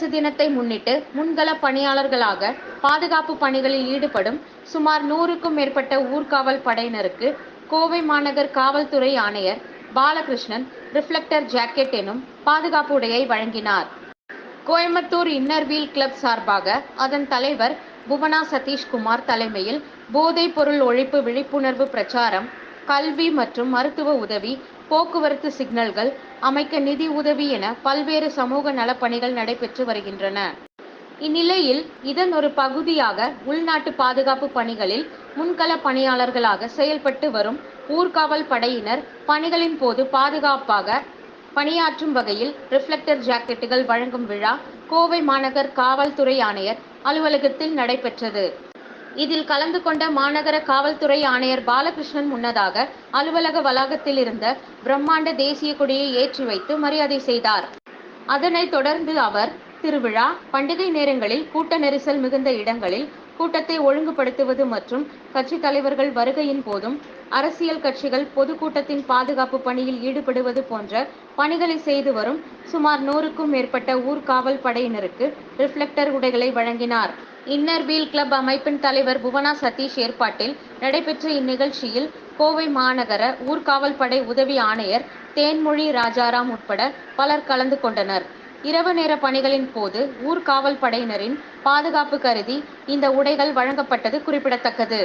குடியரசு தினத்தை முன்னிட்டு முன்கள பணியாளர்களாக பாதுகாப்பு பணிகளில் ஈடுபடும் சுமார் நூறுக்கும் மேற்பட்ட ஊர்காவல் படையினருக்கு கோவை மாநகர் காவல்துறை ஆணையர் பாலகிருஷ்ணன் ரிஃப்ளெக்டர் ஜாக்கெட் எனும் பாதுகாப்பு உடையை வழங்கினார். கோயம்புத்தூர் இன்னர்வீல் கிளப் சார்பாக அதன் தலைவர் புவனா சதீஷ்குமார் தலைமையில் போதைப் பொருள் ஒழிப்பு விழிப்புணர்வு பிரச்சாரம் கல்வி மற்றும் மருத்துவ உதவி போக்குவரத்து சிக்னல்கள் அமைக்க நிதி உதவி என பல்வேறு சமூக நலப்பணிகள் நடைபெற்று வருகின்றன. இந்நிலையில் இதன் ஒரு பகுதியாக உள்நாட்டு பாதுகாப்பு பணிகளில் முன்கள பணியாளர்களாக செயல்பட்டு வரும் ஊர்காவல் படையினர் பணிகளின் போது பாதுகாப்பாக பணியாற்றும் வகையில் ரிஃப்ளெக்டர் ஜாக்கெட்டுகள் வழங்கும் விழா கோவை மாநகர் காவல்துறை ஆணையர் அலுவலகத்தில் நடைபெற்றது. இதில் கலந்து கொண்ட மாநகர காவல்துறை ஆணையர் பாலகிருஷ்ணன் முன்னதாக அலுவலக வளாகத்தில் இருந்த பிரம்மாண்ட தேசிய கொடியை ஏற்றி வைத்து மரியாதை செய்தார். அதனைத் தொடர்ந்து அவர் திருவிழா பண்டிகை நேரங்களில் கூட்ட நெரிசல் மிகுந்த இடங்களில் கூட்டத்தை ஒழுங்குபடுத்துவது மற்றும் கட்சி தலைவர்கள் வருகையின் போதும் அரசியல் கட்சிகள் பொதுக்கூட்டத்தின் பாதுகாப்பு பணியில் ஈடுபடுவது போன்ற பணிகளை செய்து வரும் சுமார் நூறுக்கும் மேற்பட்ட ஊர்காவல் படையினருக்கு ரிஃப்ளெக்டர் உடைகளை வழங்கினார். இன்னர் வீல் கிளப் அமைப்பின் தலைவர் புவனா சதீஷ் ஏற்பாட்டில் நடைபெற்ற இந்நிகழ்ச்சியில் கோவை மாநகர ஊர்காவல் படை உதவி ஆணையர் தேன்மொழி ராஜாராம் உட்பட பலர் கலந்து கொண்டனர். இரவு நேர பணிகளின் போது ஊர் காவல் படையினரின் பாதுகாப்பு கருதி இந்த உடைகள் வழங்கப்பட்டது குறிப்பிடத்தக்கது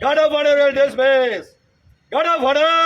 Guard of honor and dismiss. Guard of honor.